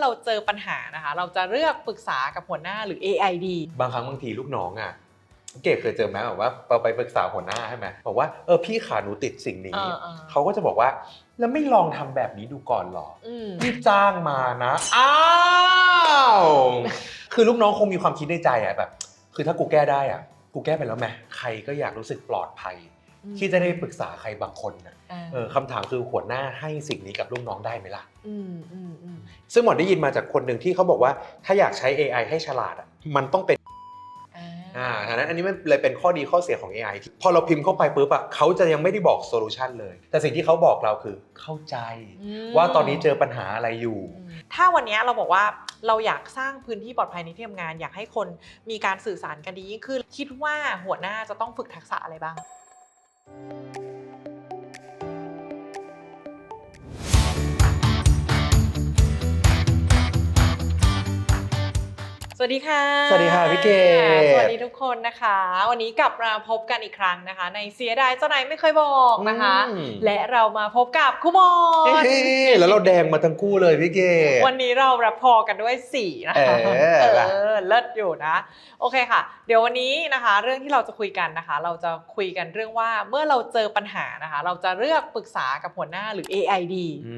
เราเจอปัญหานะคะ เราจะเลือกปรึกษากับหัวหน้าหรือ AI ดีบางครั้งบางทีลูกน้องอะเก็บเคยเจอไหมแบบว่าเราไปปรึกษาหัวหน้าใช่ไหมบอกว่าเออพี่ขาหนูติดสิ่งนี้เออเออเขาก็จะบอกว่า แล้วไม่ลองทำแบบนี้ดูก่อนเหรออืมนี่จ้างมานะอ้าวคือลูกน้องคงมีความคิดในใจอะแบบ คือถ้ากูแก้ได้อะกูแก้ไปแล้วไหมใครก็อยากรู้สึกปลอดภัย ที่จะได้ปรึกษาใครบางคนนะอ่า เออคำถามคือหัวหน้าให้สิ่งนี้กับลูกน้องได้ไหมล่ะอืมอืมอืมซึ่งหมอนได้ยินมาจากคนหนึ่งที่เขาบอกว่าถ้าอยากใช้ AI ให้ฉลาดอะมันต้องเป็นอ่าอ่าดังนั้นอันนี้มันเลยเป็นข้อดีข้อเสียของ AI ที่พอเราพิมพ์เข้าไปปุ๊บอะเขาจะยังไม่ได้บอกโซลูชันเลย แต่สิ่งที่เขาบอกเราคือเข้าใจอืมว่าตอนนี้เจอปัญหาอะไรอยู่อืมถ้าวันเนี้ยเราบอกว่าเราอยากสร้างพื้นที่ปลอดภัยในที่ทำงาน อยากให้คนมีการสื่อสารกันดียิ่งขึ้น คิดว่าหัวหน้าจะต้องฝึกทักษะอะไรบ้าง สวัสดีค่ะ สวัสดีค่ะพี่เกดสวัสดีทุกคนนะคะ วันนี้กลับมาพบกันอีกครั้งนะคะ ในเสียดายเจ้านายไม่เคยบอกนะคะอืมและเรามาพบกับคุมอนเฮ้ยแล้วเราแดงมาทั้งคู่เลยพี่เกดวันนี้เรารับพอกันด้วยสี่นะคะเออเออเลิศอยู่นะ โอเคค่ะ เดี๋ยววันนี้นะคะ เรื่องที่เราจะคุยกันนะคะ เราจะคุยกันเรื่องว่าเมื่อเราเจอปัญหานะคะ เราจะเลือกปรึกษากับหัวหน้าหรือ AI ดีอื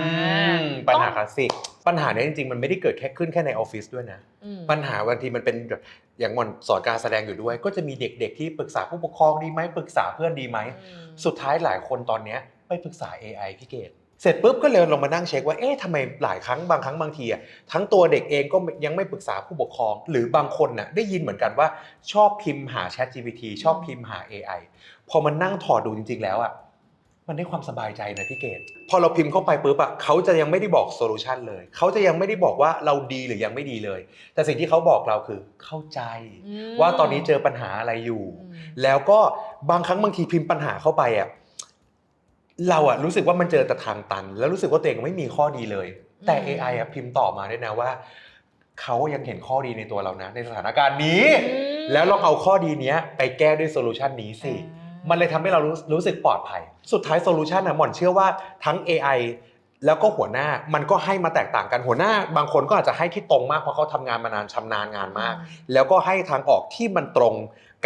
อ่ามปัญหาคลาสสิก ปัญหาเนี้ยจริงๆ มันไม่ได้เกิดแค่ขึ้นแค่ในออฟฟิศด้วยนะ อืม ปัญหาบางทีมันเป็นแบบอย่างมอนสอนการแสดงอยู่ด้วย ก็จะมีเด็กๆที่ปรึกษาผู้ปกครองดีไหมปรึกษาเพื่อนดีไหมอืมสุดท้ายหลายคนตอนเนี้ยไปปรึกษา AI พี่เกดเสร็จปุ๊บก็เลยลงมานั่งเช็คว่าเอ๊ะทำไมหลายครั้งบางครั้งบางทีอะทั้งตัวเด็กเองก็ยังไม่ปรึกษาผู้ปกครอง หรือบางคนน่ะได้ยินเหมือนกันว่าชอบพิมพ์หา Chat GPT ชอบพิมพ์หา AI พอมันนั่งถอดดูจริง ๆ แล้วอะ มันได้ความสบายใจนะพี่เกดพอเราพิมพ์เข้าไปปุ๊บอะเขาจะยังไม่ได้บอกโซลูชันเลย เขาจะยังไม่ได้บอกว่าเราดีหรือยังไม่ดีเลย แต่สิ่งที่เขาบอกเราคือเข้าใจ อืม ว่าตอนนี้เจอปัญหาอะไรอยู่อืมแล้วก็บางครั้งบางทีพิมพ์ปัญหาเข้าไปอะเราอะรู้สึกว่ามันเจอแต่ทางตัน แล้วรู้สึกว่าตัวเองไม่มีข้อดีเลย แต่ อืม AI อะพิมพ์ต่อมาด้วยนะว่าเขายังเห็นข้อดีในตัวเรานะ ในสถานการณ์นี้ อืมแล้วลองเอาข้อดีเนี้ยไปแก้ด้วยโซลูชันนี้สิ อ่า มันเลยทำให้เรารู้รู้สึกปลอดภัย สุดท้ายโซลูชันนะหม่อนเชื่อว่าทั้ง AI แล้วก็หัวหน้ามันก็ให้มาแตกต่างกันหัวหน้า บางคนก็อาจจะให้ที่ตรงมากเพราะเขาทำงานมานานชำนาญงานมาก แล้วก็ให้ทางออกที่มันตรง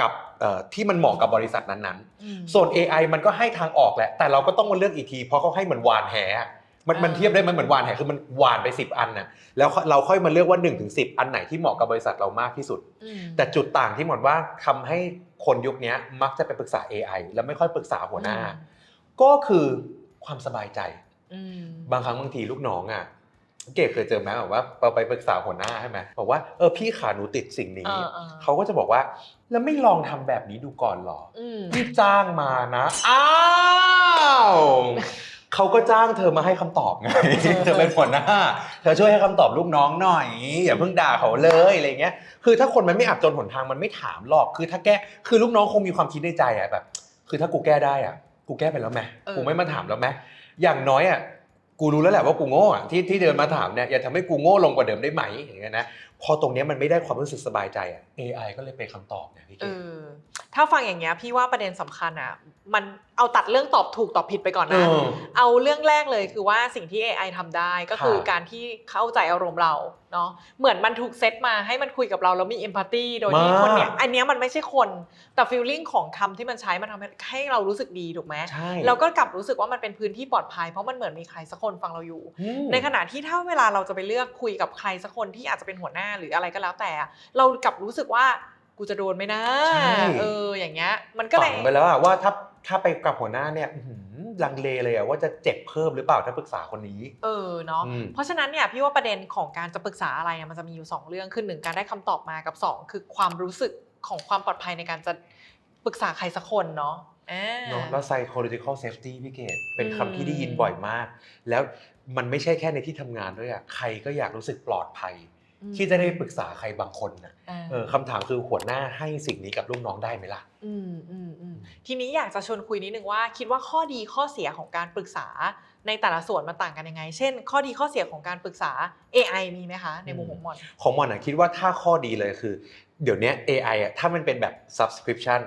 กับเอ่อที่มันเหมาะกับบริษัทนั้นอืมๆส่วน AI มันก็ให้ทางออกแหละ แต่เราก็ต้องมาเลือกอีกที เพราะเขาให้เหมือนวานแหอะ มันมันอ่าเทียบได้ไหมันเหมือนวานแหคือมันวานไป 10 อันน่ะแล้วเราค่อยมาเลือกว่า1นถึงสิอันไหนที่เหมาะกับบริษัทเรามากที่สุดอืมแต่จุดต่างที่หมดว่าทำให้คนยุคนี้มักจะไปปรึกษา AI แล้วไม่ค่อยปรึกษาหัวหน้า ก็คือความสบายใจอืมบางครั้งบางทีลูกน้องอะเก็บเคยเจอไหมแบบว่าเราไปปรึกษาหัวหน้าใช่ไหมบอกว่าเออพี่ขาหนูติดสิ่งนี้อ่าอ่าเขาก็จะบอกว่า แล้วไม่ลองทำแบบนี้ดูก่อนเหรออืมนี่จ้างมานะอ้าว เขาก็จ้างเธอมาให้คำตอบไง เธอเป็นหัวหน้า เธอช่วยให้คำตอบลูกน้องหน่อย อย่าเพิ่งด่าเขาเลยอะไรเงี้ย คือถ้าคนมันไม่อับจนหนทางมันไม่ถามหรอก คือถ้าแก้ คือลูกน้องคงมีความคิดในใจอะแบบ คือถ้ากูแก้ได้อะกูแก้ไปแล้วไหมเออ กูไม่มาถามแล้วไหมอย่างน้อยอะกูรู้แล้วแหละว่ากูโง่อะที่ที่เดินมาถามเนี่ยอย่าทำให้กูโง่ลงกว่าเดิมได้ไหมอย่างเงี้ยนะ พอตรงเนี้ยมันไม่ได้ความรู้สึกสบายใจอะ AI ก็เลยเป็นคำตอบเนี่ยพี่เกเอด อ ถ้าฟังอย่างเงี้ยพี่ว่าประเด็นสำคัญอะมันเอาตัดเรื่องตอบถูกตอบผิดไปก่อนเอนะอเอาเรื่องแรกเลยคือว่าสิ่งที่ AI ทำได้ก็คือค่ะการที่เข้าใจอารมณ์เราเนาะเหมือนมันถูกเซตมาให้มันคุยกับเราแล้วมีเอมพัตตีโดยที่มากคนเนี้ยอันเนี้ยมันไม่ใช่คนแต่ฟีลลิ่งของคำที่มันใช้มันทำให้ให้เรารู้สึกดีถูกไหมใช่เราก็กลับรู้สึกว่ามันเป็นพื้นที่ปลอดภัยเพราะมันเหมือนมีใครสักคนฟังเราอยู่อืมในขณะที่ถ้าเวลาเราจะไปเลือกคุยกับใครสักคนที่อาจจะเป็นหัวหน้าหรืออะไรก็แล้วแต่อะเรากลับรู้สึกว่า กูจะโดนไหมนะใช่ เอออย่างเงี้ย มันก็เลฝัยงไปแล้วอะว่าถ้าถ้าไปกับหัวหน้าเนี่ยอื้อหือลังเลเลยอะว่าจะเจ็บเพิ่มหรือเปล่าถ้าปรึกษาคนนี้ เออเนาะอืม เพราะฉะนั้นเนี่ยพี่ว่าประเด็นของการจะปรึกษาอะไรอะมันจะมีอยู่สองเรื่องคือหนึ่งการได้คำตอบมากับสองคือความรู้สึกของความปลอดภัยในการจะปรึกษาใครสักคนเนาะอ่า เนาะแล้ว psychological safety พี่เกดเป็นอืมคำที่ได้ยินบ่อยมาก แล้วมันไม่ใช่แค่ในที่ทำงานด้วยอะใครก็อยากรู้สึกปลอดภัยอืม ที่จะได้ปรึกษาใครบางคนนะอ่าเออคำถามคือหัวหน้าให้สิ่งนี้กับลูกน้องได้ไหมล่ะอืมอืมอืมทีนี้อยากจะชวนคุยนิดนึงว่า คิดว่าข้อดีข้อเสียของการปรึกษาในแต่ละส่วนมันต่างกันยังไง เช่น ข้อดีข้อเสียของการปรึกษา AI มีไหมคะในมุมของมอนของมันอะคิดว่าถ้าข้อดีเลยคือ เดี๋ยวเนี้ย AI อะถ้ามันเป็นแบบ subscription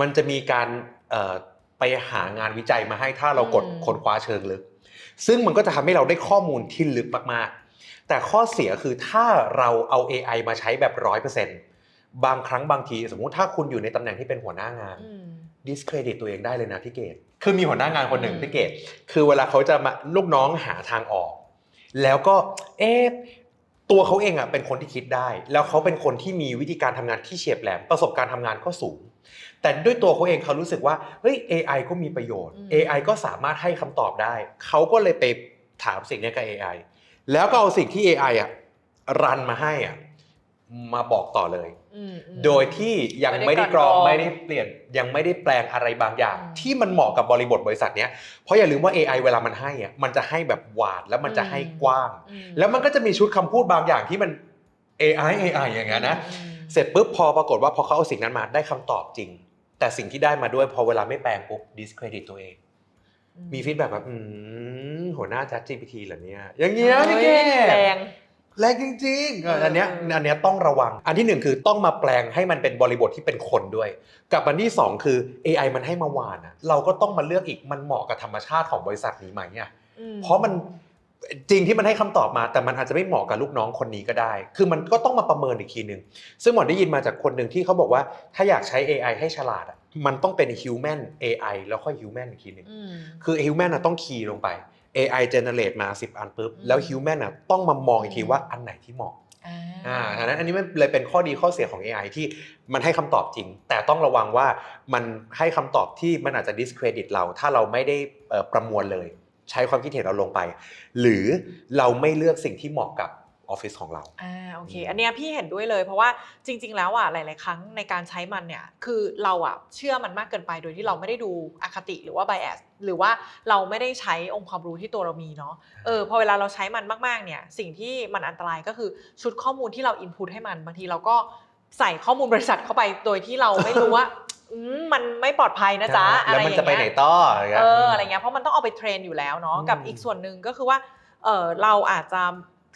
มันจะมีการเอ่อไปหางานวิจัยมาให้ถ้าเรากดอืมค้นคว้าเชิงลึก ซึ่งมันก็จะทำให้เราได้ข้อมูลที่ลึกมาก แต่ข้อเสียคือถ้าเราเอา AI มาใช้แบบร้อยเปอร์เซ็นต์บางครั้งบางที สมมุติถ้าคุณอยู่ในตำแหน่งที่เป็นหัวหน้างานอืม discredit ตัวเองได้เลยนะพี่เกดคือมีหัวหน้างานคนหนึ่งอืมพี่เกดคือเวลาเขาจะมาลูกน้องหาทางออก แล้วก็เอ๊ะตัวเขาเองอะเป็นคนที่คิดได้ แล้วเขาเป็นคนที่มีวิธีการทำงานที่เฉียบแหลมประสบการณ์ทำงานก็สูง แต่ด้วยตัวเขาเองเขารู้สึกว่าเฮ้ย AI ก็มีประโยชน์อืม AI ก็สามารถให้คำตอบได้ เขาก็เลยไปถามสิ่งเนี้ยกับ AI แล้วก็เอาสิ่งที่ AI อะรันมาให้อะมาบอกต่อเลย อืมอืม โดยที่ยังไม่ไม่ได้ได้กรองกลั่นกรองไม่ได้เปลี่ยนยังไม่ได้แปลงอะไรบางอย่าง อืมที่มันเหมาะกับบริบทบริษัทเนี้ยเพราะอย่าลืมว่า AI เวลามันให้อะมันจะให้แบบหวานแล้วมันจะให้กว้าง อืมแล้วมันก็จะมีชุดคำพูดบางอย่างที่มัน AI AI อย่างเงี้ยนะ อืม เสร็จปุ๊บพอปรากฏว่าพอเขาเอาสิ่งนั้นมาได้คำตอบจริง แต่สิ่งที่ได้มาด้วยพอเวลาไม่แปลงปุ๊บ discredit ตัวเอง มีฟีดแบ็กแบบอืมหัวหน้า ChatGPT เหรอเนี่ยอย่างเงี้ยพี่เกแรง แรงจริงๆเอออันเนี้ยเอออันเนี้ยต้องระวัง อันที่หนึ่งคือต้องมาแปลงให้มันเป็นบริบทที่เป็นคนด้วย กับอันที่สองคือ AI มันให้มาหวานอะเราก็ต้องมาเลือกอีกมันเหมาะกับธรรมชาติของบริษัทนี้ไหมอะ อืมเพราะมันจริงที่มันให้คำตอบมาแต่มันอาจจะไม่เหมาะกับลูกน้องคนนี้ก็ได้ คือมันก็ต้องมาประเมินอีกทีหนึ่งซึ่งหมอนได้ยินมาจากคนหนึ่งที่เขาบอกว่าถ้าอยากใช้ AI ให้ฉลาดอะ มันต้องเป็น human AI แล้วค่อย human อีกทีหนึ่งอืมคือ human อะต้องคีย์ลงไป AI generate มา 10 อันปุ๊บอืมแล้ว human อะต้องมามองอีกทีว่าอันไหนที่เหมาะอ่าอ่าดังนั้นอันนี้มันเลยเป็นข้อดีข้อเสียของ AI ที่มันให้คำตอบจริง แต่ต้องระวังว่ามันให้คำตอบที่มันอาจจะ discredit เรา ถ้าเราไม่ได้เอ่อประมวลเลย ใช้ความคิดเห็นเราลงไป หรือเราไม่เลือกสิ่งที่เหมาะกับ ออฟฟิศของเราอ่าโอเคอืมอันเนี้ยพี่เห็นด้วยเลย เพราะว่าจริง ๆ แล้วอะหลาย ๆ ครั้งในการใช้มันเนี่ยคือเราอะเชื่อมันมากเกินไปโดยที่เราไม่ได้ดูอคติหรือว่า bias หรือว่าเราไม่ได้ใช้องค์ความรู้ที่ตัวเรามีเนาะเออพอเวลาเราใช้มันมากๆเนี่ยสิ่งที่มันอันตรายก็คือชุดข้อมูลที่เรา input ให้มันบางทีเราก็ใส่ข้อมูลบริษัทเข้าไปโดยที่เราไม่รู้ว่าอืมมันไม่ปลอดภัยนะจ๊ะอะไรแล้วอย่างมันเงี้ยจะไปไหนต่ออะไรเงี้ยเอออะไรเงี้ยเพราะมันต้องเอาไปเทรนอยู่แล้วเนาะอืมกับอีกส่วนหนึ่งก็คือว่าเออเราอาจจะ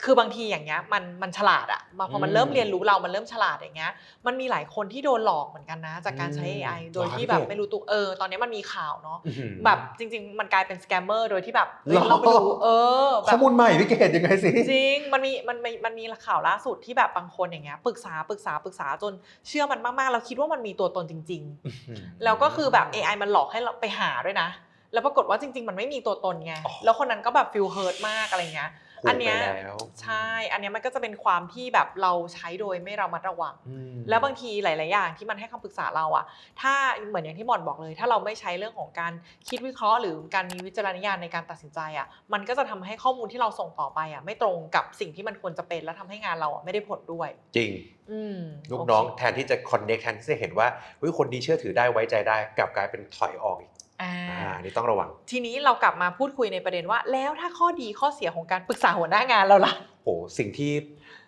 คือบางทีอย่างเงี้ยมันมันฉลาดอะมาพอมันอืมเริ่มเรียนรู้เรามันเริ่มฉลาดอย่างเงี้ยมันมีหลายคนที่โดนหลอกเหมือนกันนะ จากการใช้อืม AI โดยหรอที่ครับแบบไม่รู้ตัวเออ ตอนนี้มันมีข่าวเนาะอื้อหือแบบจริง ๆ มันกลายเป็นสแกมเมอร์โดยที่แบบเฮ้ยหรอเราไม่รู้เออแบข้อบมูลใหม่พี่เกดยังไงสิจริงมันมีมันมีมันมีข่าวล่าสุดที่แบบบางคนอย่างเงี้ยปรึกษาปรึกษาปรึกษาจนเชื่อมันมากๆเราคิดว่ามันมีตัวตนจริง ๆ แล้วก็คือแบบ AI มันหลอกให้เราไปหาด้วยนะแล้วปรากฏว่าจริง ๆ มันไม่มีตัวตนไงอ๋อแล้วคนนั้นก็แบบฟิลเฮิร์ตมากอะไรเงี้ยถูก อันเนี้ยไปแล้วใช่ อันเนี้ยมันก็จะเป็นความที่แบบเราใช้โดยไม่ระมัดระวังอืมแล้วบางทีหลาย ๆ อย่างที่มันให้คำปรึกษาเราอะถ้าเหมือนอย่างที่หมอนบอกเลย ถ้าเราไม่ใช้เรื่องของการคิดวิเคราะห์ หรือการมีวิจารณญาณในการตัดสินใจอะมันก็จะทำให้ข้อมูลที่เราส่งต่อไปอะไม่ตรงกับสิ่งที่มันควรจะเป็น และทำให้งานเราอะไม่ได้ผลด้วย จริงอืมลูกโเคน้องแทนที่จะคอนเน c แทนที่จะเห็นว่าเฮ้ยคนดีเชื่อถือได้ไว้ใจได้กลับกลายเป็นถอยออกอีก อ่าอ่าอันนี่ต้องระวัง ทีนี้เรากลับมาพูดคุยในประเด็นว่า แล้วถ้าข้อดีข้อเสียของการปรึกษาหัวหน้างานเราล่ะโหสิ่งที่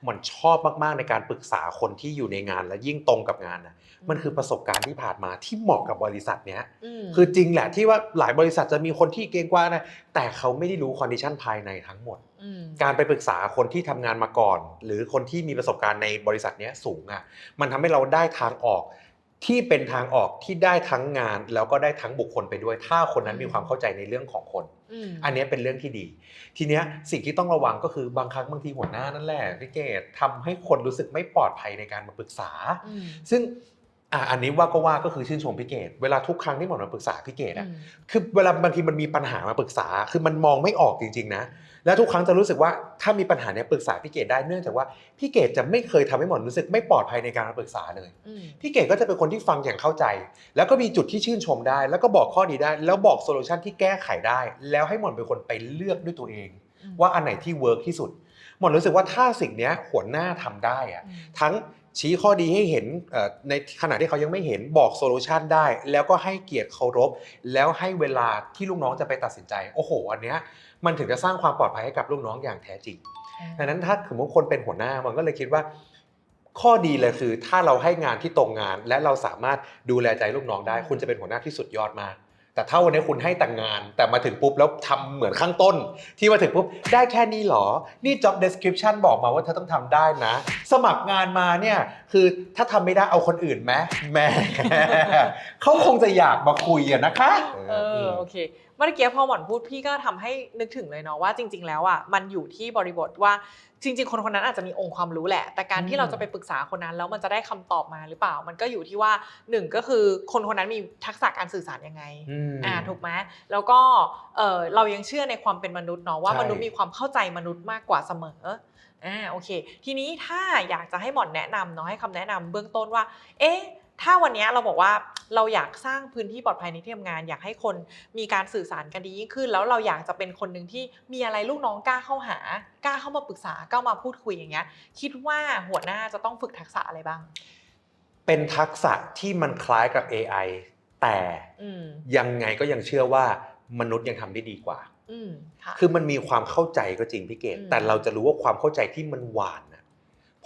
มันชอบมากๆในการปรึกษาคนที่อยู่ในงานและยิ่งตรงกับงานนะมันคือประสบการณ์ที่ผ่านมาที่เหมาะกับบริษัทเนี้ยมคือจริงแหละที่ว่าหลายบริษัทจะมีคนที่เก่งกว่านะแต่เขาไม่ได้รู้คอนดิชันภายในทั้งหมดมการไปปรึกษาคนที่ทำงานมาก่อน หรือคนที่มีประสบการณ์ในบริษัทเนี้ยสูงอะมันทำให้เราได้ทางออก ที่เป็นทางออกที่ได้ทั้งงานแล้วก็ได้ทั้งบุคคลไปด้วย ถ้าคนนั้นมีความเข้าใจในเรื่องของคนอืมอันเนี้ยเป็นเรื่องที่ดี ทีเนี้ยสิ่งที่ต้องระวังก็คือบางครั้งบางทีหัวหน้านั่นแหละพี่เกดทำให้คนรู้สึกไม่ปลอดภัยในการมาปรึกษาอืมซึ่งอะอันนี้ว่าก็ว่าก็คือชื่นชมพี่เกดเวลาทุกครั้งที่หมอมาปรึกษาพี่เกดอะอืมคือเวลาบางทีมันมีปัญหามาปรึกษา คือมันมองไม่ออกจริงๆนะ แล้วทุกครั้งจะรู้สึกว่าถ้ามีปัญหาเนี้ยปรึกษาพี่เกดได้เนื่องจากว่าพี่เกดจะไม่เคยทำให้หมอรู้สึกไม่ปลอดภัยในการมาปรึกษาเลยอืมพี่เกดก็จะเป็นคนที่ฟังอย่างเข้าใจ แล้วก็มีจุดที่ชื่นชมได้ แล้วก็บอกข้อดีได้ แล้วบอกโซลูชันที่แก้ไขได้ แล้วให้หมอนเป็นคนไปเลือกด้วยตัวเองอืมว่าอันไหนที่เวิร์กที่สุดหมอนรู้สึกว่าถ้าสิ่งเนี้ยหัวหน้าทำได้อะอืมทั้งชี้ข้อดีให้เห็นเอ่อในขณะที่เขายังไม่เห็นบอกโซลูชันได้ แล้วก็ให้เกียรติเคารพ แล้วให้เวลาที่ลูกน้องจะไปตัดสินใจ โอ้โห อันเนี้ย มันถึงจะสร้างความปลอดภัยให้กับลูกน้องอย่างแท้จริงดังนั้นถ้าสมมติคนเป็นหัวหน้ามันก็เลยคิดว่า ข้อดีเลยคือ ถ้าเราให้งานที่ตรงงาน และเราสามารถดูแลใจลูกน้องได้ คุณจะเป็นหัวหน้าที่สุดยอดมากแต่ถ้าวันนี้คุณให้แต่งงาน แต่มาถึงปุ๊บแล้วทำเหมือนข้างต้น ที่มาถึงปุ๊บได้แค่นี้เหรอ นี่ job description บอกมาว่าเธอต้องทำได้นะ สมัครงานมาเนี่ยคือถ้าทำไม่ได้เอาคนอื่นไหมแหม่เขาคงจะอยากมาคุยอะนะคะ เออโอเค เมื่อกี้พอหมอนพูดพี่ก็ทำให้นึกถึงเลยเนาะว่าจริง ๆ แล้วอะมันอยู่ที่บริบทว่าจริง ๆ คนคนนั้นอาจจะมีองค์ความรู้แหละ แต่การอืที่มเราจะไปปรึกษาคนนั้นแล้วมันจะได้คำตอบมาหรือเปล่า มันก็อยู่ที่ว่าหนึ่งก็คือคนคนนั้นมีทักษะการสื่อสารยังไงอืมอ่าถูกไหมแล้วก็เออเรายังเชื่อในความเป็นมนุษย์เนาะว่าใช่มนุษย์มีความเข้าใจมนุษย์มากกว่าเสมออ่าโอเค ทีนี้ถ้าอยากจะให้หมอนแนะนำเนาะให้คำแนะนำเบื้องต้นว่า เอ๊ะ ถ้าวันเนี้ยเราบอกว่าเราอยากสร้างพื้นที่ปลอดภัยในที่ทำงาน อยากให้คนมีการสื่อสารกันดียิ่งขึ้น แล้วเราอยากจะเป็นคนหนึ่งที่มีอะไรลูกน้องกล้าเข้าหากล้าเข้ามาปรึกษากล้ามาพูดคุยอย่างเงี้ยคิดว่าหัวหน้าจะต้องฝึกทักษะอะไรบ้าง เป็นทักษะที่มันคล้ายกับ AI แต่อืมยังไงก็ยังเชื่อว่ามนุษย์ยังทำได้ดีกว่าอืมค่ะคือมันมีความเข้าใจก็จริงพี่เกดอืมแต่เราจะรู้ว่าความเข้าใจที่มันหวานนะ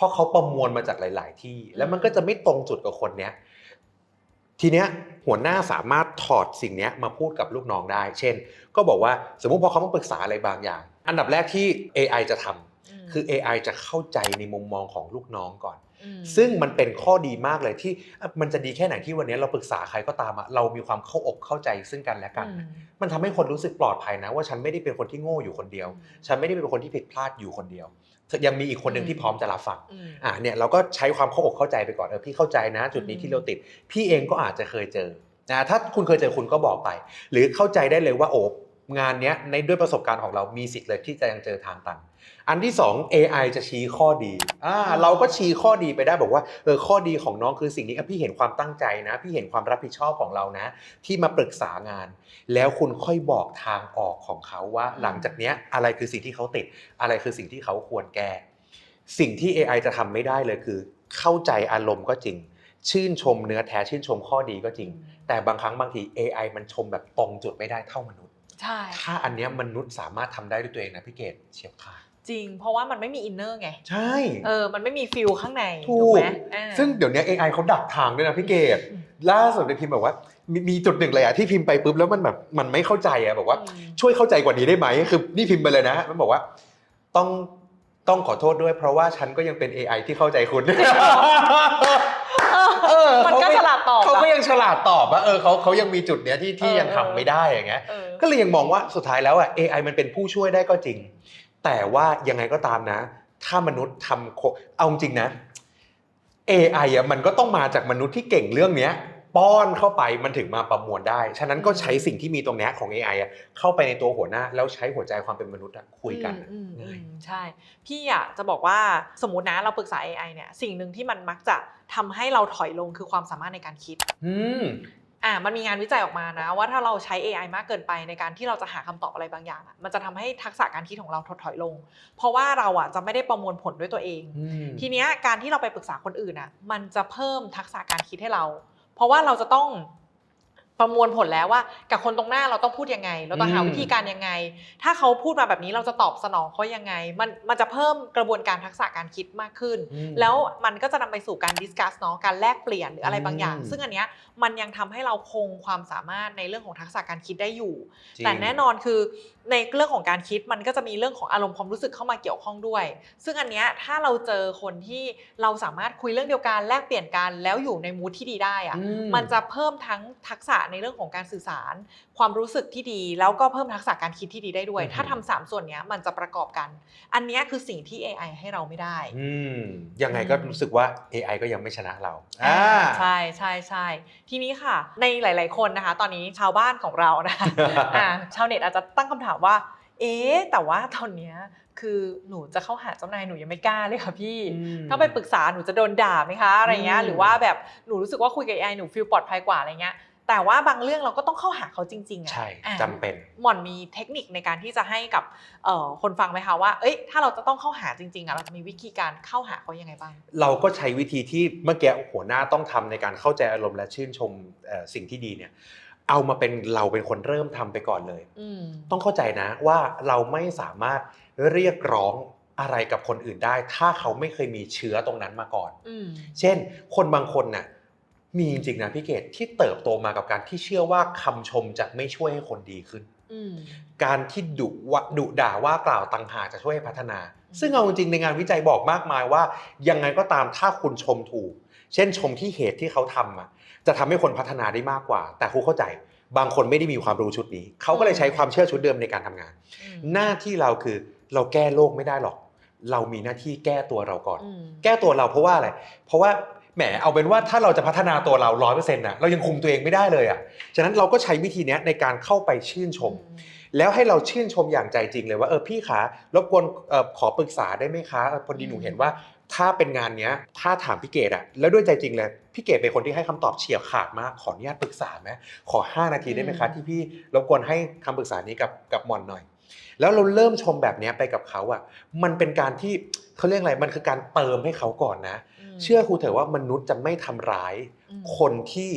เพราะเขาประมวลมาจากหลาย ๆ ที่ แล้วมันก็จะไม่ตรงจุดกับคนเนี้ยทีเนี้ยหัวหน้าสามารถถอดสิ่งเนี้ยมาพูดกับลูกน้องได้ เช่น ก็บอกว่าสมมุติพอเขามาปรึกษาอะไรบางอย่าง อันดับแรกที่ AI จะทำมคือ AI จะเข้าใจในมุมมองของลูกน้องก่อนมซึ่งมันเป็นข้อดีมากเลยที่อะมันจะดีแค่ไหนที่วันนี้เราปรึกษาใครก็ตามอะเรามีความเข้าอกเข้าใจซึ่งกันและกันอืมมันทำให้คนรู้สึกปลอดภัยนะ ว่าฉันไม่ได้เป็นคนที่โง่อยู่คนเดียว ฉันไม่ได้เป็นคนที่ผิดพลาดอยู่คนเดียว ยังมีอีกคนหนึ่งที่พร้อมจะรับฟังอืมอะเนี่ยเราก็ใช้ความเข้าอกเข้าใจไปก่อนเออพี่เข้าใจนะ จุดนี้อืมที่เราติด พี่เองก็อาจจะเคยเจอนะถ้าคุณเคยเจอคุณก็บอกไป หรือเข้าใจได้เลยว่าโอ้ งานเนี้ยในด้วยประสบการณ์ของเรามีสิทธิ์เลยที่จะยังเจอทางตัน อันที่สอง AI จะชี้ข้อดีอ่าเราก็ชี้ข้อดีไปได้บอกว่าเออข้อดีของน้องคือสิ่งนี้อะพี่เห็นความตั้งใจนะ พี่เห็นความรับผิดชอบของเรานะ ที่มาปรึกษางาน แล้วคุณค่อยบอกทางออกของเขาว่าอืมหลังจากเนี้ยอะไรคือสิ่งที่เขาติด อะไรคือสิ่งที่เขาควรแก้สิ่งที่ AI จะทำไม่ได้เลยคือ เข้าใจอารมณ์ก็จริง ชื่นชมเนื้อแท้ชื่นชมข้อดีก็จริง แต่บางครั้งบางที AI มันชมแบบตรงจุดไม่ได้เท่ามนุษย์ ใช่ถ้าอันเนี้ยมนุษย์สามารถทำได้ด้วยตัวเองนะพี่เกดเฉียบขาดจริง เพราะว่ามันไม่มีอินเนอร์ไง ใช่ เออ มันไม่มีฟิลข้างในถูถูกกไหมอ่า ซึ่งเดี๋ยวนี้ AI เขาดักทางด้วยนะพี่เกดอืม ล่าสุดในพิมพ์บอกว่ามีมีจุดหนึ่งเลยอะที่พิมพ์ไปปุ๊บแล้วมันแบบมันไม่เข้าใจอะบอกว่า อืม ช่วยเข้าใจกว่านี้ได้ไหมคือนี่พิมพ์ไปเลยนะ มันบอกว่าต้องต้องขอโทษด้วย เพราะว่าฉันก็ยังเป็น AI ที่เข้าใจคุณ เออมันก็เขาฉลาดตอบเขาก็อะยังฉลาดตอบว่าเออเขาเขายังมีจุดเนี้ยที่ที่เออยังทำไม่ได้อย่างเงี้ยเออก็เลยยังมองว่าสุดท้ายแล้วอะ AI มันเป็นผู้ช่วยได้ก็จริง แต่ว่ายังไงก็ตามนะ ถ้ามนุษย์ทำโคเอาจริงนะ AI อะมันก็ต้องมาจากมนุษย์ที่เก่งเรื่องเนี้ย ป้อนเข้าไปมันถึงมาประมวลได้ ฉะนั้นก็ใช้สิ่งที่มีตรงเนี้ยของ AI อะเข้าไปในตัวหัวหน้า แล้วใช้หัวใจความเป็นมนุษย์อะคุยกันอะอืมอืมง่ายอืมใช่ พี่อยากจะบอกว่าสมมตินะเราปรึกษา AI เนี่ยสิ่งหนึ่งที่มันมักจะทำให้เราถอยลงคือความสามารถในการคิด อืม อ่ามันมีงานวิจัยออกมานะ ว่าถ้าเราใช้ AI มากเกินไปในการที่เราจะหาคำตอบอะไรบางอย่างอะมันจะทำให้ทักษะการคิดของเราถดถอยลง เพราะว่าเราอะจะไม่ได้ประมวลผลด้วยตัวเองอืมทีเนี้ยการที่เราไปปรึกษาคนอื่นอะมันจะเพิ่มทักษะการคิดให้เรา เพราะว่าเราจะต้องประมวลผลแล้วว่า กับคนตรงหน้าเราต้องพูดยังไง เราต้องหาอืมวิธีการยังไง ถ้าเขาพูดมาแบบนี้เราจะตอบสนองเขายังไง มันมันจะเพิ่มกระบวนการทักษะการคิดมากขึ้นอืมแล้วมันก็จะนำไปสู่การดิสคัสเนาะการแลกเปลี่ยนหรืออะไรบางอย่างอืมซึ่งอันเนี้ยมันยังทำให้เราคงความสามารถในเรื่องของทักษะการคิดได้อยู่จริงแต่แน่นอนคือในเรื่องของการคิดมันก็จะมีเรื่องของอารมณ์ความรู้สึกเข้ามาเกี่ยวข้องด้วย ซึ่งอันเนี้ยถ้าเราเจอคนที่เราสามารถคุยเรื่องเดียวกันแลกเปลี่ยนกันแล้วอยู่ในมูทที่ดีได้อะอืมันจะเพิ่มทั้งทักษะในเรื่องของการสื่อสาร ความรู้สึกที่ดี แล้วก็เพิ่มทักษะการคิดที่ดีได้ด้วยอือฮึถ้าทำสามส่วนเนี้ยมันจะประกอบกัน อันเนี้ยคือสิ่งที่ AI ให้เราไม่ได้อืมยังไงก็รู้สึกว่า AI ก็ยังไม่ชนะเราอ่าอ่าใช่ใช่ใช่ทีนี้ค่ะ ในหลาย ๆคนนะคะ ตอนนี้ชาวบ้านของเรานะคะอ่าชาวเน็ตอาจจะตั้งคำถามว่า เอ๊ะแต่ว่าตอนเนี้ยคือหนูจะเข้าหาเจ้านายหนูยังไม่กล้าเลยค่ะพี่อืมถ้าไปปรึกษาหนูจะโดนด่าไหมคะอะไรเงี้ยอืมหรือว่าแบบหนูรู้สึกว่าคุยกับ AI หนูฟีลปลอดภัยกว่าอะไรเงี้ยแต่ว่าบางเรื่องเราก็ต้องเข้าหาเขาจริงๆอะใช่อะจำเป็นหม่อนมีเทคนิคในการที่จะให้กับเอ่อคนฟังไหมคะว่าเอ้ยถ้าเราจะต้องเข้าหาจริงๆอะเราจะมีวิธีการเข้าหาเขายังไงบ้าง เราก็ใช้วิธีที่เมื่อกี้หัวหน้าต้องทำในการเข้าใจอารมณ์และชื่นชมเอ่อสิ่งที่ดีเนี่ย เอามาเป็นเราเป็นคนเริ่มทำไปก่อนเลยอืมต้องเข้าใจนะว่าเราไม่สามารถเรียกร้องอะไรกับคนอื่นได้ ถ้าเขาไม่เคยมีเชื้อตรงนั้นมาก่อนอืมเช่น คนบางคนน่ะมีจริงๆนะพี่เกดที่เติบโตมากับการที่เชื่อว่าคำชมจะไม่ช่วยให้คนดีขึ้นอืม การที่ดุว่าดุด่าว่ากล่าวต่างหากจะช่วยให้พัฒนาอืมซึ่งเอาจริงๆในงานวิจัยบอกมากมายว่า ยังไงก็ตามถ้าคุณชมถูก เช่นชมที่เหตุที่เขาทำอะจะทำให้คนพัฒนาได้มากกว่า แต่ครูเข้าใจบางคนไม่ได้มีความรู้ชุดนี้ เขาก็เลยใช้ความเชื่อชุดเดิมในการทำงานอืมหน้าที่เราคือเราแก้โลกไม่ได้หรอก เรามีหน้าที่แก้ตัวเราก่อนอืมแก้ตัวเราเพราะว่าอะไร เพราะว่าแห มเอาเป็นว่าถ้าเราจะพัฒนาตัวเราร้อยเปอร์เซ็นต์่ะเรายังคุมตัวเองไม่ได้เลยอะฉะนั้นเราก็ใช้วิธีนี้ในการเข้าไปชื่นชม แล้วให้เราชื่นชมอย่างใจจริงเลยว่าเออพี่ขารบกวนออขอปรึกษาได้ไหมคะพอดีหนูเห็นว่าถ้าเป็นงานเนี้ยถ้าถามพี่เกดอะแล้วด้วยใจจริงเลยพี่เกดเป็นคนที่ให้คำตอบเฉียบขาดมากขออนุญาตปรึกษาไหมขอ 5 นาทีได้ไหมคะที่พี่รบกวนให้คำปรึกษานี้กับกับหมอนหน่อย แล้วเราเริ่มชมแบบเนี้ยไปกับเขาอะมันเป็นการที่เขาเรียกอะไรมันคือการเติมให้เขาก่อนนะมเชื่อครูเถอะว่ามนุษย์จะไม่ทำร้ายอืมคนที่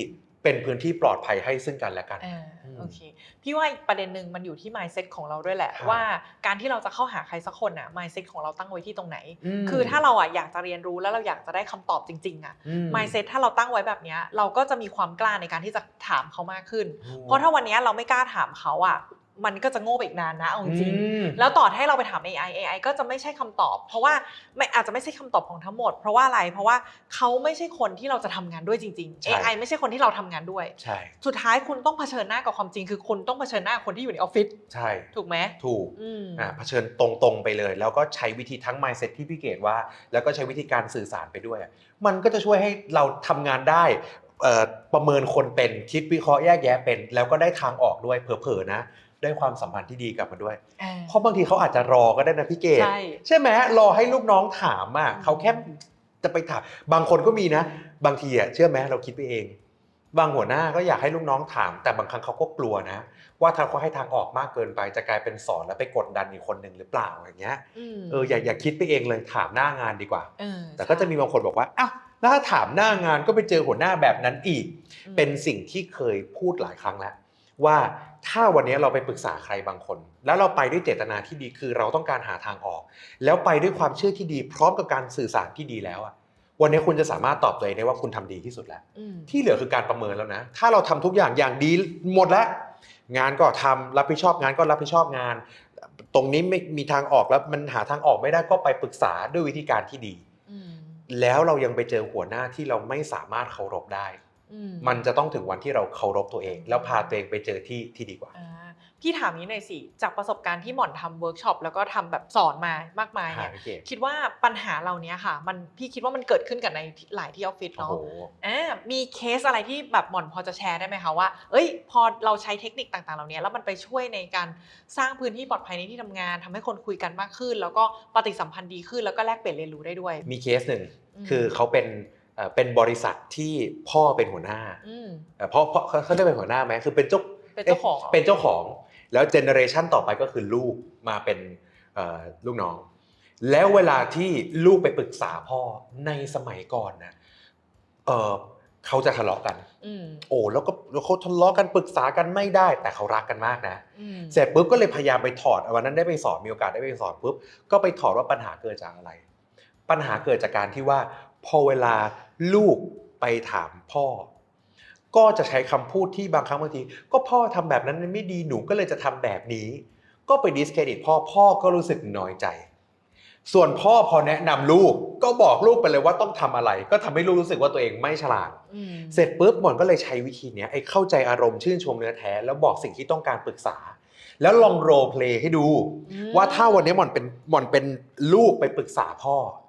เป็นพื้นที่ปลอดภัยให้ซึ่งกันและกันอ่าอืมโอเคพี่ว่าอีกประเด็นหนึ่งมันอยู่ที่ mindset ของเราด้วยแหละครับว่าการที่เราจะเข้าหาใครสักคนอะ mindset ของเราตั้งไว้ที่ตรงไหนมคือถ้าเราอะอยากจะเรียนรู้แล้วเราอยากจะได้คำตอบจริงๆอะอืม mindset ถ้าเราตั้งไว้แบบเนี้ยเราก็จะมีความกล้าในการที่จะถามเขามากขึ้นโอ้เพราะถ้าวันเนี้ยเราไม่กล้าถามเขาอะ มันก็จะโง่ไปอีกนานนะเอาจริงอืมๆแล้วต่อให้เราไปถาม AI AI ก็จะไม่ใช่คำตอบ เพราะว่าไม่อาจจะไม่ใช่คำตอบของทั้งหมด เพราะว่าอะไรเพราะว่าเขาไม่ใช่คนที่เราจะทำงานด้วยจริงใช่ๆ AI ไม่ใช่คนที่เราทำงานด้วยใช่สุดท้ายคุณต้องเผชิญหน้ากับความจริง คือคุณต้องเผชิญหน้ากับคนที่อยู่ในออฟฟิศใช่ถูกไหมถูกอืมอ่าเผชิญตรงๆไปเลย แล้วก็ใช้วิธีทั้ง mindset ที่พี่เกดว่า แล้วก็ใช้วิธีการสื่อสารไปด้วย มันก็จะช่วยให้เราทำงานได้เอ่อประเมินคนเป็นคิดวิเคราะห์แยกแยะเป็น แล้วก็ได้ทางออกด้วยเผลอๆนะ ได้ความสัมพันธ์ที่ดีกลับมาด้วยอ่าเพราะบางทีเขาอาจจะรอก็ได้นะพี่เกดใช่ใช่ไหมรอให้ลูกน้องถามอะอืมเขาแค่จะไปถามบางคนก็มีนะ บางทีอะเชื่อไหมเราคิดไปเอง บางหัวหน้าก็อยากให้ลูกน้องถาม แต่บางครั้งเขาก็กลัวนะ ว่าถ้าเขาให้ทางออกมากเกินไปจะกลายเป็นสอนแล้วไปกดดันอีกคนหนึ่งหรือเปล่าอย่างเงี้ยมเอออย่าอย่าคิดไปเองเลยถามหน้างานดีกว่าเออแต่ก็จะมีบางคนบอกว่าอ้าวแล้วถ้าถามหน้างานก็ไปเจอหัวหน้าแบบนั้นอีกอืมเป็นสิ่งที่เคยพูดหลายครั้งแล้วว่า ถ้าวันนี้เราไปปรึกษาใครบางคน แล้วเราไปด้วยเจตนาที่ดีคือเราต้องการหาทางออก แล้วไปด้วยความเชื่อที่ดี พร้อมกับการสื่อสารที่ดีแล้วอะวันนี้คุณจะสามารถตอบตัวเองได้ว่าคุณทำดีที่สุดแล้วอืมที่เหลือคือการประเมินแล้วนะ ถ้าเราทำทุกอย่างอย่างดีหมดแล้ว งานก็ทำรับผิดชอบงานก็รับผิดชอบงาน ตรงนี้ไม่มีทางออกแล้วมันหาทางออกไม่ได้ก็ไปปรึกษาด้วยวิธีการที่ดีอืมแล้วเรายังไปเจอหัวหน้าที่เราไม่สามารถเคารพได้อื มมันจะต้องถึงวันที่เราเคารพตัวเอง แล้วพาตัวเองไปเจอที่ที่ดีกว่าอ่าพี่ถามนี้หน่อยสิจากประสบการณ์ที่หม่อนทำเวิร์กช็อปแล้วก็ทำแบบสอนมามากมายเนี่ยหาพี่เกดคิดว่าปัญหาเหล่านี้ค่ะ มันพี่คิดว่ามันเกิดขึ้นกับในหลายที่ออฟฟิศโอ้เนาะโหอ่ามีเคสอะไรที่แบบหม่อนพอจะแชร์ได้ไหมคะว่า เอ้ย พอเราใช้เทคนิคต่างๆ เหล่านี้แล้วมันไปช่วยในการสร้างพื้นที่ปลอดภัยในที่ทำงานทำให้คนคุยกันมากขึ้น แล้วก็ปฏิสัมพันธ์ดีขึ้นแล้วก็แลกเปลี่ยนเรียนรู้ได้ด้วย มีเคสหนึ่งอืมคือเขาเป็น เอ่อเป็นบริษัทที่พ่อเป็นหัวหน้าอืมเอ่อพ่อพ่อเขาเขาเรียกเป็นหัวหน้าไหมคือเป็นเจ้าเป็นเจ้าของอ๊ะเป็นเจ้าของ แล้วเจเนอเรชันต่อไปก็คือลูกมาเป็นเอ่อลูกน้อง แล้วเวลาที่ลูกไปปรึกษาพ่อในสมัยก่อนนะเออเขาจะทะเลาะกันอืมโอ้แล้วก็แล้วเขาทะเลาะกันปรึกษากันไม่ได้ แต่เขารักกันมากนะอืมเสร็จปุ๊บก็เลยพยายามไปถอดวันนั้นได้ไปสอนมีโอกาสได้ไปสอนปุ๊บก็ไปถอดว่าปัญหาเกิดจากอะไร ปัญหาเกิดจากการที่ว่า พอเวลาลูกไปถามพ่อ ก็จะใช้คำพูดที่บางครั้งบางที ก็พ่อทำแบบนั้นมันไม่ดีหนูก็เลยจะทำแบบนี้ ก็ไปดิสเครดิตพ่อพ่อก็รู้สึกน้อยใจ ส่วนพ่อพอแนะนำลูกก็บอกลูกไปเลยว่าต้องทำอะไร ก็ทำให้ลูกรู้สึกว่าตัวเองไม่ฉลาดอืมเสร็จปุ๊บหมอนก็เลยใช้วิธีเนี้ยไอ้เข้าใจอารมณ์ชื่นชมเนื้อแท้แล้วบอกสิ่งที่ต้องการปรึกษาแล้วลองโรลเพลย์ให้ดูอืมว่าถ้าวันนี้หมอนเป็นหมอนเป็นลูกไปปรึกษาพ่อเออ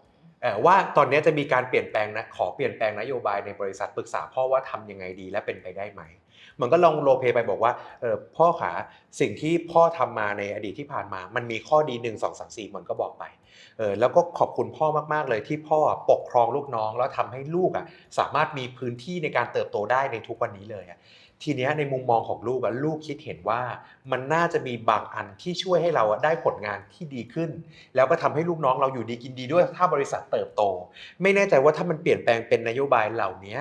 ว่าตอนนี้จะมีการเปลี่ยนแปลงนะขอเปลี่ยนแปลงนโยบายในบริษัทปรึกษาพ่อว่าทำยังไงดีและเป็นไปได้ไหม มันก็ลองโรลเพไปบอกว่าเออพ่อขาสิ่งที่พ่อทำมาในอดีตที่ผ่านมา มันมีข้อดีหนึ่งสองสามสี่มอนก็บอกไปเออแล้วก็ขอบคุณพ่อมากๆเลยที่พ่อปกครองลูกน้องแล้วทำให้ลูกอะสามารถมีพื้นที่ในการเติบโตได้ในทุกวันนี้เลยอะ ทีเนี้ยในมุมมองของลูกอะลูกคิดเห็นว่ามันน่าจะมีบางอันที่ช่วยให้เราอะได้ผลงานที่ดีขึ้น แล้วก็ทำให้ลูกน้องเราอยู่ดีกินดีด้วยถ้าบริษัทเติบโต ไม่แน่ใจว่าถ้ามันเปลี่ยนแปลงเป็นนโยบายเหล่านี้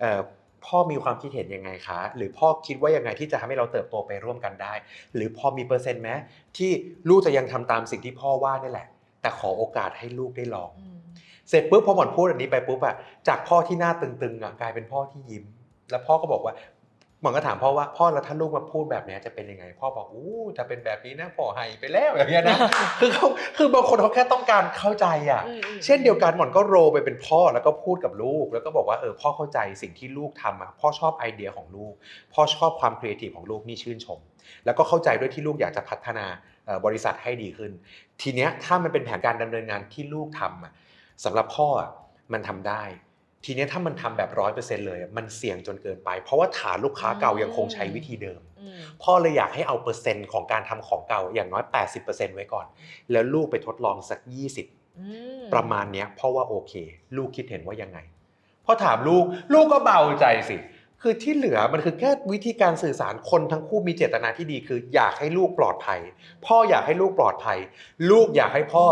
เอ่อพ่อมีความคิดเห็นยังไงคะ หรือพ่อคิดว่ายังไงที่จะทำให้เราเติบโตไปร่วมกันได้ หรือพอมีเปอร์เซ็นต์ไหมที่ลูกจะยังทำตามสิ่งที่พ่อว่านี่แหละ แต่ขอโอกาสให้ลูกได้ลองอืมเสร็จปุ๊บพอหมอนพูดอันนี้ไปปุ๊บอะจากพ่อที่หน้าตึงๆอะกลายเป็นพ่อที่ยิ้ม แล้วพ่อก็บอกว่า หมอก็ถามพ่อว่าพ่อแล้วถ้าลูกมาพูดแบบเนี้ยจะเป็นยังไง พ่อบอกอู้ถ้าเป็นแบบนี้นะพ่อให้ไปแล้วอย่างเงี้ยนะคือเขาคือบางคนเขาแค่ต้องการเข้าใจอะอืมอืมเช่นเดียวกันหมอนก็โรลไปเป็นพ่อแล้วก็พูดกับลูก แล้วก็บอกว่าเออพ่อเข้าใจสิ่งที่ลูกทำอะพ่อชอบไอเดียของลูก พ่อชอบความครีเอทีฟของลูกนี่ชื่นชม แล้วก็เข้าใจด้วยที่ลูกอยากจะพัฒนาเอ่อบริษัทให้ดีขึ้น ทีเนี้ยถ้ามันเป็นแผนการดำเนินงานที่ลูกทำอะสำหรับพ่ออะมันทำได้ ทีเนี้ยถ้ามันทำแบบร้อยเปอร์เซ็นต์เลยอะมันเสี่ยงจนเกินไป เพราะว่าฐานลูกค้าเก่ายังคงใช้วิธีเดิมอืมพ่อเลยอยากให้เอาเปอร์เซ็นต์ของการทำของเก่าอย่างน้อย 80%ไว้ก่อน แล้วลูกไปทดลองสัก 20อืมประมาณเนี้ยเพราะว่าโอเค ลูกคิดเห็นว่ายังไงพอถามลูกลูกก็เบาใจสิ คือที่เหลือมันคือแค่วิธีการสื่อสารคนทั้งคู่มีเจตนาที่ดีคือ อยากให้ลูกปลอดภัย พ่ออยากให้ลูกปลอดภัย ลูกอยากให้พ่อ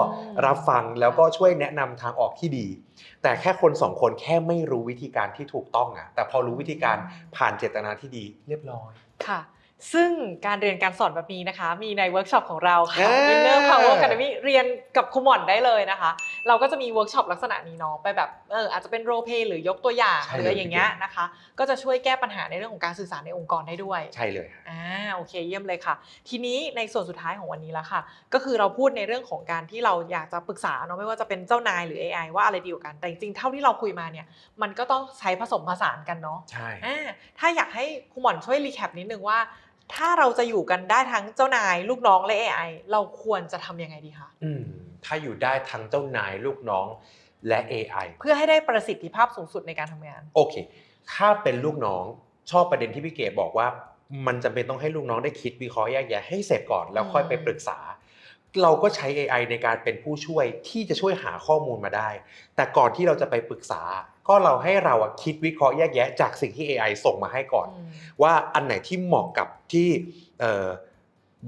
รับฟังแล้วก็ช่วยแนะนำทางออกที่ดี แต่แค่คนสองคนแค่ไม่รู้วิธีการที่ถูกต้องอะแต่พอรู้วิธีการผ่านเจตนาที่ดีเรียบร้อยค่ะ ซึ่งการเรียนการสอนแบบนี้นะคะ มีในเวิร์กช็อปของเราค่ะอ่า Inner Power Academy เรียนกับครูหม่อนได้เลยนะคะ เราก็จะมีเวิร์กช็อปลักษณะนี้เนาะไปแบบเอออาจจะเป็นโรเพหรือยกตัวอย่างใช่หเลยรืออย่างเงี้ยนะคะ ก็จะช่วยแก้ปัญหาในเรื่องของการสื่อสารในองค์กรได้ด้วย ใช่เลยอ่าโอเคเยี่ยมเลยค่ะ ทีนี้ในส่วนสุดท้ายของวันนี้แล้วค่ะ ก็คือเราพูดในเรื่องของการที่เราอยากจะปรึกษาเนาะไม่ว่าจะเป็นเจ้านายหรือ AI ว่าอะไรดีกว่ากันแต่จริงๆเท่าที่เราคุยมาเนี่ยมันก็ต้องใช้ผสมผสานกันเนาะใช่อ่าถ้าอยากให้คุณหมอนช่วยรีแคปนิดนึงว่าถ้าเราจะอยู่กันได้ทั้งเจ้านายลูกน้องและ AI เราควรจะทำยังไงดีคะอืม ถ้าอยู่ได้ทั้งเจ้านายลูกน้องและ AI เพื่อให้ได้ประสิทธิภาพสูงสุดในการทำงาน โอเค ถ้าเป็นลูกน้องชอบประเด็นที่พี่เกดบอกว่า มันจำเป็นต้องให้ลูกน้องได้คิดวิเคราะห์แยกแยะให้เสร็จก่อนแล้วค่อยไปปรึกษา เราก็ใช้ AI ในการเป็นผู้ช่วยที่จะช่วยหาข้อมูลมาได้ แต่ก่อนที่เราจะไปปรึกษา ก็เราให้เราอะคิดวิเคราะห์แยกแยะ จากสิ่งที่ AI ส่งมาให้ก่อน ว่าอันไหนที่เหมาะกับที่เอ่อ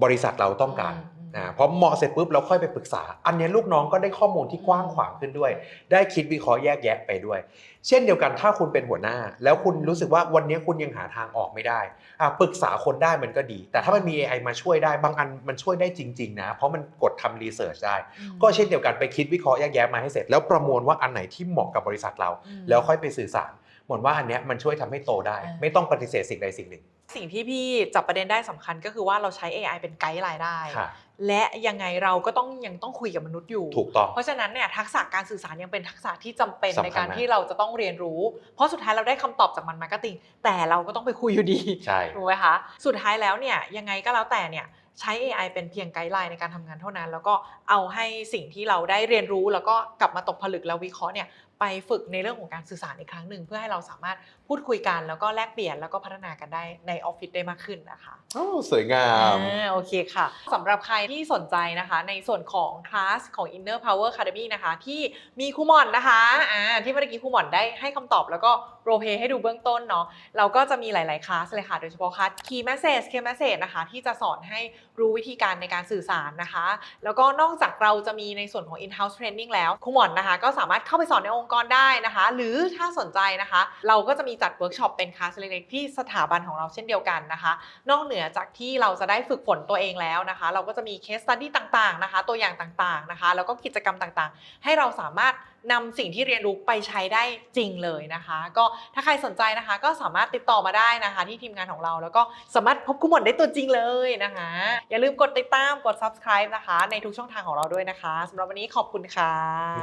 บริษัทเราต้องการ อืม อืมอ่าพอเหมาะเสร็จปุ๊บเราค่อยไปปรึกษา อันเนี้ยลูกน้องก็ได้ข้อมูลที่กว้างขวางขึ้นด้วย ได้คิดวิเคราะห์แยกแยะไปด้วย เช่นเดียวกันถ้าคุณเป็นหัวหน้า แล้วคุณรู้สึกว่าวันนี้คุณยังหาทางออกไม่ได้อะปรึกษาคนได้มันก็ดี แต่ถ้ามันมี AI มาช่วยได้บางอันมันช่วยได้จริงๆนะเพราะมันกดทำรีเสิร์ชได้ ก็เช่นเดียวกันไปคิดวิเคราะห์แยกแยะมาให้เสร็จ แล้วประมวลว่าอันไหนที่เหมาะกับบริษัทเราอืมแล้วค่อยไปสื่อสาร หมดว่าอันเนี้ยมันช่วยทำให้โตได้อ่าไม่ต้องปฏิเสธสิ่งใดสิ่งหนึ่ง สิ่งที่พี่จับประเด็นได้สำคัญก็คือว่าเราใช้ AI เป็นไกด์ไลน์ได้ค่ะและยังไงเราก็ต้องยังต้องคุยกับมนุษย์อยู่ ถูกต้อง เพราะฉะนั้นเนี่ยทักษะการสื่อสารยังเป็นทักษะที่จำเป็นสำคัญในการมากที่เราจะต้องเรียนรู้ เพราะสุดท้ายเราได้คำตอบจากมันมาก็จริงแต่เราก็ต้องไปคุยอยู่ดีใช่ถูกไหมคะสุดท้ายแล้วเนี่ยยังไงก็แล้วแต่เนี่ยใช้ AI เป็นเพียงไกด์ไลน์ในการทำงานเท่านั้น แล้วก็เอาให้สิ่งที่เราได้เรียนรู้แล้วก็กลับมาตกผลึกแล้ววิเคราะห์เนี่ย ไปฝึกในเรื่องของการสื่อสารอีกครั้งหนึ่งเพื่อให้เราสามารถพูดคุยกันแล้วก็แลกเปลี่ยนแล้วก็พัฒนากันได้ในออฟฟิศได้มากขึ้นนะคะโอ้สวยงามอ่าโอเคค่ะสำหรับใครที่สนใจนะคะในส่วนของคลาสของ Inner Power Academy นะคะที่มีครูหมอนนะคะอ่าที่เมื่อกี้ครูหมอนได้ให้คำตอบแล้วก็โรลเพลย์ให้ดูเบื้องต้นเนาะเราก็จะมีหลาย ๆ คลาสเลยค่ะ โดยเฉพาะคลาส Key Message Key Message นะคะที่จะสอนให้รู้วิธีการในการสื่อสารนะคะ แล้วก็นอกจากเราจะมีในส่วนของ in-house training แล้วครูหมอนนะคะก็สามารถเข้าไปสอนในองค์กรได้นะคะ หรือถ้าสนใจนะคะ เราก็จะมีจัดเวิร์กช็อปเป็นคลาสเล็กๆที่สถาบันของเราเช่นเดียวกันนะคะ นอกเหนือจากที่เราจะได้ฝึกฝนตัวเองแล้วนะคะ เราก็จะมีเคสตัดดี้ต่างๆนะคะ ตัวอย่างต่างๆนะคะ แล้วก็กิจกรรมต่างๆ ให้เราสามารถนำสิ่งที่เรียนรู้ไปใช้ได้จริงเลยนะคะ ก็ถ้าใครสนใจนะคะ ก็สามารถติดต่อมาได้นะคะ ที่ทีมงานของเราแล้วก็สามารถพบกุมหมอนได้ตัวจริงเลยนะคะ อย่าลืมกดติดตามกด subscribe นะคะ ในทุกช่องทางของเราด้วยนะคะสำหรับวันนี้ขอบคุณค่ะ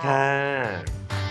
ค่ะ